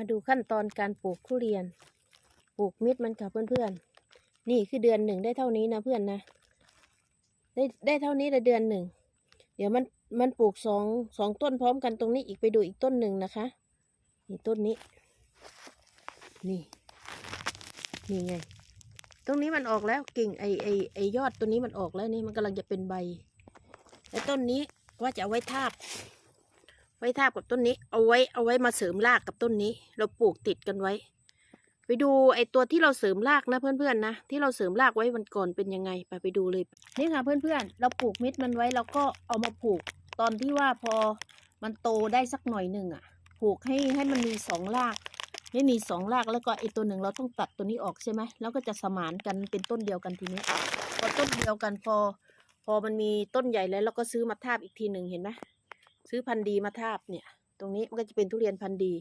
มาดูขั้นตอนการปลูกทุเรียน ปลูกมิดมันค่ะเพื่อนๆ นี่คือเดือนหนึ่งได้เท่านี้นะเพื่อนนะ ได้ได้เท่านี้ละเดือนหนึ่ง เดี๋ยวมันมันปลูกสองสองต้นพร้อมกันตรงนี้อีกไปดูอีกต้นหนึ่งนะคะ นี่ต้นนี้ นี่ นี่ไง ตรงนี้มันออกแล้วกิ่งไอไอไอยอดตัวนี้มันออกแล้วนี่มันกำลังจะเป็นใบและต้นนี้ว่าจะเอาไว้ทาบ ไว้ทาบกับต้นนี้ เอาไว้เอาไว้มาเสริมรากกับต้นนี้ เราปลูกติดกันไว้ ไปดูไอตัวที่เราเสริมรากนะเพื่อนๆนะที่เราเสริมรากไว้วันก่อนเป็นยังไงไปไปดูเลยนี่ค่ะเพื่อนๆ เราปลูกม็ดมันไว้เราก็เอามาปลูก ตอนที่ว่าพอมันโตได้สักหน่อยหนึ่งอะปลูกให้ให้มันมีสองรากให้มีสองรากแล้วก็ไอตัวหนึ่งเราต้องตัดตัวนี้ออกใช่ไหมแล้วก็จะสมานกันเป็นต้นเดียวกันทีนี้พอต้นเดียวกันพอ พอมันมีต้นใหญ่แล้วเราก็ซื้อมาทาบอีกทีหนึ่งเห็นไหม ซื้อพันธุ์ดีมาทาบเนี่ย ตรงนี้มันก็จะเป็นทุเรียนพันธุ์ดี